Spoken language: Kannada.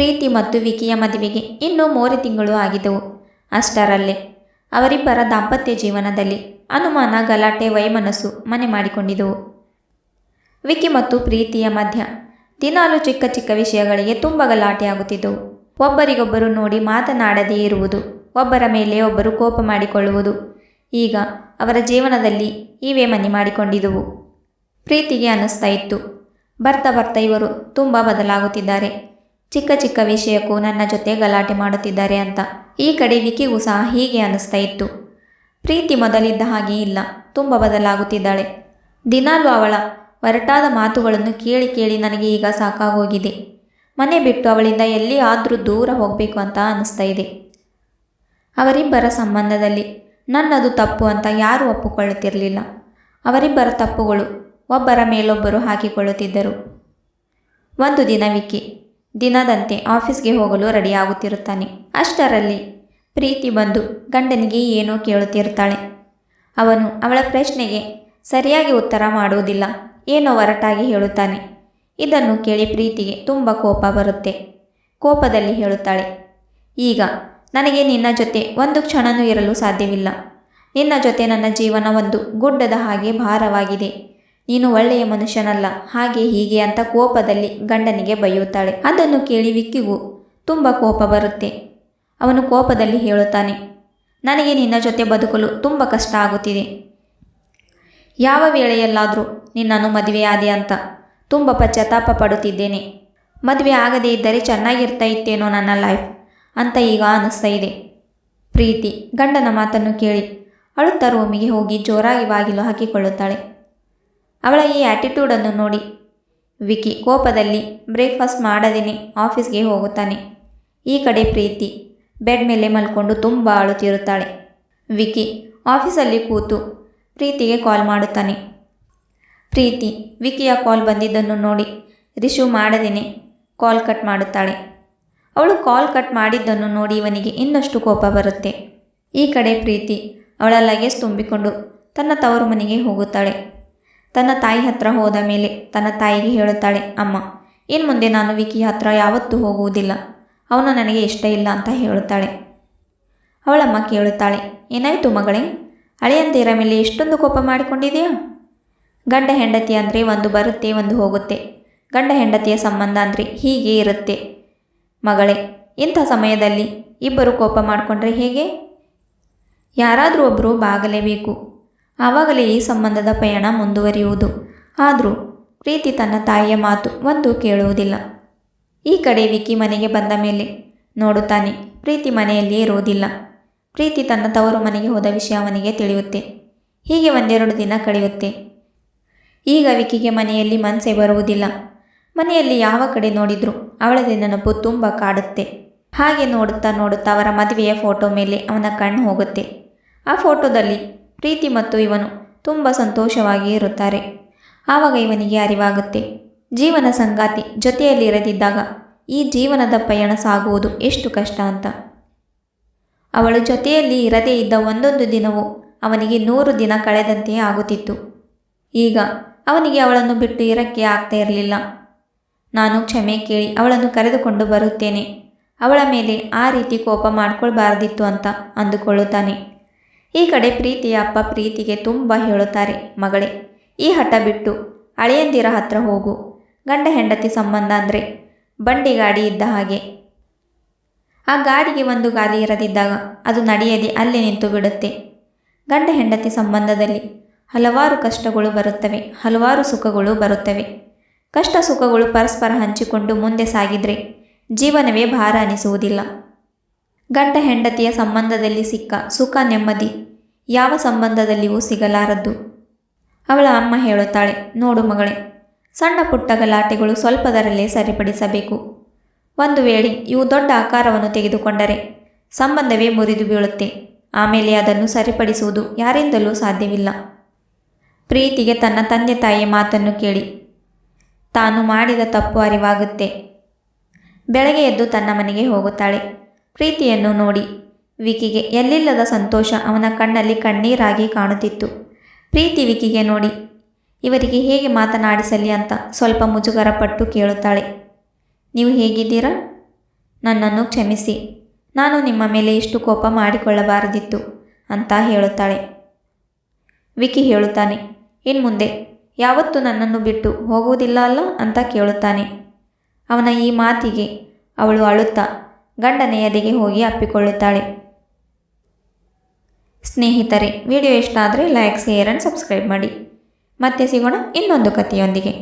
ಪ್ರೀತಿ ಮತ್ತು ವಿಕಿಯ ಮದುವೆಗೆ ಇನ್ನೂ ಮೂರು ತಿಂಗಳು ಆಗಿದ್ದವು ಅಷ್ಟರಲ್ಲೇ ಅವರಿಬ್ಬರ ದಾಂಪತ್ಯ ಜೀವನದಲ್ಲಿ ಅನುಮಾನ, ಗಲಾಟೆ, ವೈಮನಸ್ಸು ಮನೆ ಮಾಡಿಕೊಂಡಿದ್ದವು ವಿಕಿ ಮತ್ತು ಪ್ರೀತಿಯ ಮಧ್ಯ ದಿನಾಲು ಚಿಕ್ಕ ಚಿಕ್ಕ ವಿಷಯಗಳಿಗೆ ತುಂಬ ಗಲಾಟೆ ಆಗುತ್ತಿದ್ದವು ಒಬ್ಬರಿಗೊಬ್ಬರು ನೋಡಿ ಮಾತನಾಡದೇ ಇರುವುದು, ಒಬ್ಬರ ಮೇಲೆ ಒಬ್ಬರು ಕೋಪ ಮಾಡಿಕೊಳ್ಳುವುದು, ಈಗ ಅವರ ಜೀವನದಲ್ಲಿ ಇವೇ ಮನೆ ಮಾಡಿಕೊಂಡಿದ್ದವು ಪ್ರೀತಿಗೆ ಅನ್ನಿಸ್ತಾ ಇತ್ತು. ಬರ್ತಾ ಬರ್ತಾ ಇವರು ತುಂಬ ಬದಲಾಗುತ್ತಿದ್ದಾರೆ. ಚಿಕ್ಕ ಚಿಕ್ಕ ವಿಷಯಕ್ಕೂ ನನ್ನ ಜೊತೆ ಗಲಾಟೆ ಮಾಡುತ್ತಿದ್ದಾರೆ ಅಂತ. ಈ ಕಡೆ ವಿಕಿಗೂ ಸಹ ಹೀಗೆ ಅನ್ನಿಸ್ತಾ ಇತ್ತು. ಪ್ರೀತಿ ಮೊದಲಿದ್ದ ಹಾಗೆ ಇಲ್ಲ. ತುಂಬ ಬದಲಾಗುತ್ತಿದ್ದಾಳೆ. ದಿನಾಲೂ ಅವಳ ಒರಟಾದ ಮಾತುಗಳನ್ನು ಕೇಳಿ ಕೇಳಿ ನನಗೆ ಈಗ ಸಾಕಾಗೋಗಿದೆ. ಮನೆ ಬಿಟ್ಟು ಅವಳಿಂದ ಎಲ್ಲಿ ಆದರೂ ದೂರ ಹೋಗಬೇಕು ಅಂತ ಅನ್ನಿಸ್ತಾ ಇದೆ. ಅವರಿಬ್ಬರ ಸಂಬಂಧದಲ್ಲಿ ನನ್ನದು ತಪ್ಪು ಅಂತ ಯಾರೂ ಒಪ್ಪಿಕೊಳ್ಳುತ್ತಿರಲಿಲ್ಲ. ಅವರಿಬ್ಬರ ತಪ್ಪುಗಳು ಒಬ್ಬರ ಮೇಲೊಬ್ಬರು ಹಾಕಿಕೊಳ್ಳುತ್ತಿದ್ದರು. ಒಂದು ದಿನ ವಿಕ್ಕಿ ದಿನದಂತೆ ಆಫೀಸ್ಗೆ ಹೋಗಲು ರೆಡಿಯಾಗುತ್ತಿರುತ್ತಾನೆ. ಅಷ್ಟರಲ್ಲಿ ಪ್ರೀತಿ ಬಂದು ಗಂಡನಿಗೆ ಏನೋ ಕೇಳುತ್ತಿರುತ್ತಾಳೆ ಅವನು ಅವಳ ಪ್ರಶ್ನೆಗೆ ಸರಿಯಾಗಿ ಉತ್ತರ ಮಾಡುವುದಿಲ್ಲ. ಏನೋ ಒರಟಾಗಿ ಹೇಳುತ್ತಾನೆ. ಇದನ್ನು ಕೇಳಿ ಪ್ರೀತಿಗೆ ತುಂಬ ಕೋಪ ಬರುತ್ತೆ. ಕೋಪದಲ್ಲಿ ಹೇಳುತ್ತಾಳೆ, ಈಗ ನನಗೆ ನಿನ್ನ ಜೊತೆ ಒಂದು ಕ್ಷಣನೂ ಇರಲು ಸಾಧ್ಯವಿಲ್ಲ. ನಿನ್ನ ಜೊತೆ ನನ್ನ ಜೀವನ ಒಂದು ಗುಡ್ಡದ ಹಾಗೆ ಭಾರವಾಗಿದೆ. ನೀನು ಒಳ್ಳೆಯ ಮನುಷ್ಯನಲ್ಲ, ಹಾಗೆ ಹೀಗೆ ಅಂತ ಕೋಪದಲ್ಲಿ ಗಂಡನಿಗೆ ಬೈಯುತ್ತಾಳೆ. ಅದನ್ನು ಕೇಳಿ ವಿಕ್ಕಿಗೂ ತುಂಬ ಕೋಪ ಬರುತ್ತೆ. ಅವನು ಕೋಪದಲ್ಲಿ ಹೇಳುತ್ತಾನೆ, ನನಗೆ ನಿನ್ನ ಜೊತೆ ಬದುಕಲು ತುಂಬ ಕಷ್ಟ ಆಗುತ್ತಿದೆ. ಯಾವ ವೇಳೆಯಲ್ಲಾದರೂ ನಿನ್ನನ್ನು ಮದುವೆಯಾದೆ ಅಂತ ತುಂಬ ಪಶ್ಚಾತ್ತಾಪ ಪಡುತ್ತಿದ್ದೇನೆ. ಮದುವೆ ಆಗದೇ ಇದ್ದರೆ ಚೆನ್ನಾಗಿರ್ತಾ ಇತ್ತೇನೋ ನನ್ನ ಲೈಫ್ ಅಂತ ಈಗ ಅನ್ನಿಸ್ತಾ ಇದೆ. ಪ್ರೀತಿ, ಗಂಡನ ಮಾತನ್ನು ಕೇಳಿ ಅಳುತ್ತಾ ರೂಮಿಗೆ ಹೋಗಿ ಜೋರಾಗಿ ಬಾಗಿಲು ಹಾಕಿಕೊಳ್ಳುತ್ತಾಳೆ. ಅವಳ ಈ ಆ್ಯಟಿಟ್ಯೂಡನ್ನು ನೋಡಿ. ವಿಕಿ ಕೋಪದಲ್ಲಿ, ಬ್ರೇಕ್ಫಾಸ್ಟ್ ಮಾಡದೇನೆ, ಆಫೀಸ್ಗೆ ಹೋಗುತ್ತಾನೆ. ಈ ಕಡೆ ಪ್ರೀತಿ, ಬೆಡ್ ಮೇಲೆ ಮಲ್ಕೊಂಡು ತುಂಬ ಅಳುತ್ತಿರುತ್ತಾಳೆ. ವಿಕಿ ಆಫೀಸಲ್ಲಿ ಕೂತು ಪ್ರೀತಿಗೆ ಕಾಲ್ ಮಾಡುತ್ತಾನೆ. ಪ್ರೀತಿ, ವಿಕಿಯ ಕಾಲ್ ಬಂದಿದ್ದನ್ನು ನೋಡಿ ರಿಶೂ ಮಾಡದೇನೆ, ಕಾಲ್ ಕಟ್ ಮಾಡುತ್ತಾಳೆ. ಅವಳು ಕಾಲ್ ಕಟ್ ಮಾಡಿದ್ದನ್ನು ನೋಡಿ ಇವನಿಗೆ ಇನ್ನಷ್ಟು ಕೋಪ ಬರುತ್ತೆ. ಈ ಕಡೆ ಪ್ರೀತಿ ಅವಳ ಲಗೇಜ್ ತುಂಬಿಕೊಂಡು ತನ್ನ ತವರು ಮನೆಗೆ ಹೋಗುತ್ತಾಳೆ. ತನ್ನ ತಾಯಿ ಹತ್ರ ಹೋದ ಮೇಲೆ ತನ್ನ ತಾಯಿಗೆ ಹೇಳುತ್ತಾಳೆ, ಅಮ್ಮ ಇನ್ನು ಮುಂದೆ ನಾನು ವಿಕಿ ಹತ್ರ ಯಾವತ್ತೂ ಹೋಗುವುದಿಲ್ಲ. ಅವನು ನನಗೆ ಇಷ್ಟ ಇಲ್ಲ ಅಂತ ಹೇಳುತ್ತಾಳೆ. ಅವಳಮ್ಮ ಕೇಳುತ್ತಾಳೆ, ಏನಾಯಿತು ಮಗಳೇ? ಅಳಿಯಂದಿರ ಮೇಲೆ ಎಷ್ಟೊಂದು ಕೋಪ ಮಾಡಿಕೊಂಡಿದೆಯಾ? ಗಂಡ ಹೆಂಡತಿ ಅಂದರೆ ಒಂದು ಬರುತ್ತೆ, ಒಂದು ಹೋಗುತ್ತೆ. ಗಂಡ ಹೆಂಡತಿಯ ಸಂಬಂಧ ಅಂದರೆ ಹೀಗೆ ಇರುತ್ತೆ. ಮಗಳೇ, ಇಂಥ ಸಮಯದಲ್ಲಿ ಇಬ್ಬರು ಕೋಪ ಮಾಡಿಕೊಂಡ್ರೆ ಹೇಗೆ? ಯಾರಾದರೂ ಒಬ್ಬರು ಬಾಗಲೇಬೇಕು. ಆವಾಗಲೇ ಈ ಸಂಬಂಧದ ಪಯಣ ಮುಂದುವರಿಯುವುದು. ಆದರೂ ಪ್ರೀತಿ ತನ್ನ ತಾಯಿಯ ಮಾತು ಒಂದು ಕೇಳುವುದಿಲ್ಲ. ಈ ಕಡೆ ವಿಕ್ಕಿ ಮನೆಗೆ ಬಂದ ಮೇಲೆ ನೋಡುತ್ತಾನೆ, ಪ್ರೀತಿ ಮನೆಯಲ್ಲಿಯೇ ಇರುವುದಿಲ್ಲ. ಪ್ರೀತಿ ತನ್ನ ತವರು ಮನೆಗೆ ಹೋದ ವಿಷಯ ಅವನಿಗೆ ತಿಳಿಯುತ್ತೆ. ಹೀಗೆ ಒಂದೆರಡು ದಿನ ಕಳೆಯುತ್ತೆ. ಈಗ ವಿಕಿಗೆ ಮನೆಯಲ್ಲಿ ಮನಸ್ಸೇ ಬರುವುದಿಲ್ಲ. ಮನೆಯಲ್ಲಿ ಯಾವ ಕಡೆ ನೋಡಿದರೂ ಅವಳದೇ ನೆನಪು ತುಂಬ ಕಾಡುತ್ತೆ. ಹಾಗೆ ನೋಡುತ್ತಾ ನೋಡುತ್ತಾ ಅವರ ಮದುವೆಯ ಫೋಟೋ ಮೇಲೆ ಅವನ ಕಣ್ಣು ಹೋಗುತ್ತೆ. ಆ ಫೋಟೋದಲ್ಲಿ ಪ್ರೀತಿ ಮತ್ತು ಇವನು ತುಂಬ ಸಂತೋಷವಾಗಿ ಇರುತ್ತಾರೆ. ಆವಾಗ ಇವನಿಗೆ ಅರಿವಾಗುತ್ತೆ. ಜೀವನ ಸಂಗಾತಿ ಜೊತೆಯಲ್ಲಿ ಇರದಿದ್ದಾಗ ಈ ಜೀವನದ ಪಯಣ ಸಾಗುವುದು ಎಷ್ಟು ಕಷ್ಟ ಅಂತ. ಅವಳು ಜೊತೆಯಲ್ಲಿ ಇರದೇ ಇದ್ದ ಒಂದೊಂದು ದಿನವೂ ಅವನಿಗೆ ನೂರು ದಿನ ಕಳೆದಂತೆಯೇ ಆಗುತ್ತಿತ್ತು. ಈಗ ಅವನಿಗೆ ಅವಳನ್ನು ಬಿಟ್ಟು ಇರಕ್ಕೆ ಆಗ್ತಾ ಇರಲಿಲ್ಲ. ನಾನು ಕ್ಷಮೆ ಕೇಳಿ ಅವಳನ್ನು ಕರೆದುಕೊಂಡು ಬರುತ್ತೇನೆ. ಅವಳ ಮೇಲೆ ಆ ರೀತಿ ಕೋಪ ಮಾಡ್ಕೊಳ್ಬಾರ್ದಿತ್ತು ಅಂತ ಅಂದುಕೊಳ್ಳುತ್ತಾನೆ. ಈ ಕಡೆ ಪ್ರೀತಿಯ ಅಪ್ಪ ಪ್ರೀತಿಗೆ ತುಂಬ ಹೇಳುತ್ತಾರೆ, ಮಗಳೇ, ಈ ಹಠ ಬಿಟ್ಟು ಅಳೆಯಂದಿರ ಹತ್ರ ಹೋಗು. ಗಂಡ ಹೆಂಡತಿ ಸಂಬಂಧ ಅಂದರೆ ಬಂಡಿ ಗಾಡಿ ಇದ್ದ ಹಾಗೆ. ಆ ಗಾಡಿಗೆ ಒಂದು ಗಾಲಿ ಇರದಿದ್ದಾಗ ಅದು ನಡೆಯದೆ ಅಲ್ಲಿ ನಿಂತು ಬಿಡುತ್ತೆ. ಗಂಡ ಹೆಂಡತಿ ಸಂಬಂಧದಲ್ಲಿ ಹಲವಾರು ಕಷ್ಟಗಳು ಬರುತ್ತವೆ, ಹಲವಾರು ಸುಖಗಳು ಬರುತ್ತವೆ. ಕಷ್ಟ ಸುಖಗಳು ಪರಸ್ಪರ ಹಂಚಿಕೊಂಡು ಮುಂದೆ ಸಾಗಿದರೆ ಜೀವನವೇ ಭಾರ ಅನಿಸುವುದಿಲ್ಲ. ಗಂಡ ಹೆಂಡತಿಯ ಸಂಬಂಧದಲ್ಲಿ ಸಿಕ್ಕ ಸುಖ ನೆಮ್ಮದಿ, ಯಾವ ಸಂಬಂಧದಲ್ಲಿಯೂ ಸಿಗಲಾರದ್ದು. ಅವಳ ಅಮ್ಮ ಹೇಳುತ್ತಾಳೆ, ನೋಡು ಮಗಳೇ, ಸಣ್ಣ ಪುಟ್ಟ ಗಲಾಟೆಗಳು ಸ್ವಲ್ಪದರಲ್ಲೇ ಸರಿಪಡಿಸಬೇಕು. ಒಂದು ವೇಳೆ ಇವು ದೊಡ್ಡ ಆಕಾರವನ್ನು ತೆಗೆದುಕೊಂಡರೆ ಸಂಬಂಧವೇ ಮುರಿದು ಬೀಳುತ್ತೆ. ಆಮೇಲೆ ಅದನ್ನು ಸರಿಪಡಿಸುವುದು ಯಾರಿಂದಲೂ ಸಾಧ್ಯವಿಲ್ಲ. ಪ್ರೀತಿಗೆ ತನ್ನ ತಂದೆ ತಾಯಿಯ ಮಾತನ್ನು ಕೇಳಿ, ತಾನು ಮಾಡಿದ ತಪ್ಪು ಅರಿವಾಗುತ್ತೆ. ಬೆಳಗ್ಗೆ ಎದ್ದು ತನ್ನ ಮನೆಗೆ ಹೋಗುತ್ತಾಳೆ. ಪ್ರೀತಿಯನ್ನು ನೋಡಿ. ವಿಕಿಗೆ ಎಲ್ಲಿಲ್ಲದ ಸಂತೋಷ ಅವನ ಕಣ್ಣಲ್ಲಿ ಕಣ್ಣೀರಾಗಿ ಕಾಣುತ್ತಿತ್ತು. ಪ್ರೀತಿ ವಿಕಿಗೆ ನೋಡಿ, ಇವರಿಗೆ ಹೇಗೆ ಮಾತನಾಡಿಸಲಿ ಅಂತ ಸ್ವಲ್ಪ ಮುಜುಗರ ಪಟ್ಟು ಕೇಳುತ್ತಾಳೆ. ನೀವು ಹೇಗಿದ್ದೀರಾ? ನನ್ನನ್ನು ಕ್ಷಮಿಸಿ. ನಾನು ನಿಮ್ಮ ಮೇಲೆ ಇಷ್ಟು ಕೋಪ ಮಾಡಿಕೊಳ್ಳಬಾರದಿತ್ತು ಅಂತ ಹೇಳುತ್ತಾಳೆ. ವಿಕಿ ಹೇಳುತ್ತಾನೆ ಇನ್ನು ಮುಂದೆ ಯಾವತ್ತೂ ನನ್ನನ್ನು ಬಿಟ್ಟು ಹೋಗುವುದಿಲ್ಲ ಅಲ್ಲ? ಅಂತ ಕೇಳುತ್ತಾನೆ. ಅವನ ಈ ಮಾತಿಗೆ ಅವಳು ಅಳುತ್ತಾ ಗಂಡನ ಎದೆಗೆ ಹೋಗಿ ಅಪ್ಪಿಕೊಳ್ಳುತ್ತಾಳೆ. ಸ್ನೇಹಿತರೆ, ವಿಡಿಯೋ ಇಷ್ಟ ಆದರೆ ಲೈಕ್ ಶೇರ್ ಆ್ಯಂಡ್ ಸಬ್ಸ್ಕ್ರೈಬ್ ಮಾಡಿ. ಮತ್ತೆ ಸಿಗೋಣ ಇನ್ನೊಂದು ಕಥೆಯೊಂದಿಗೆ.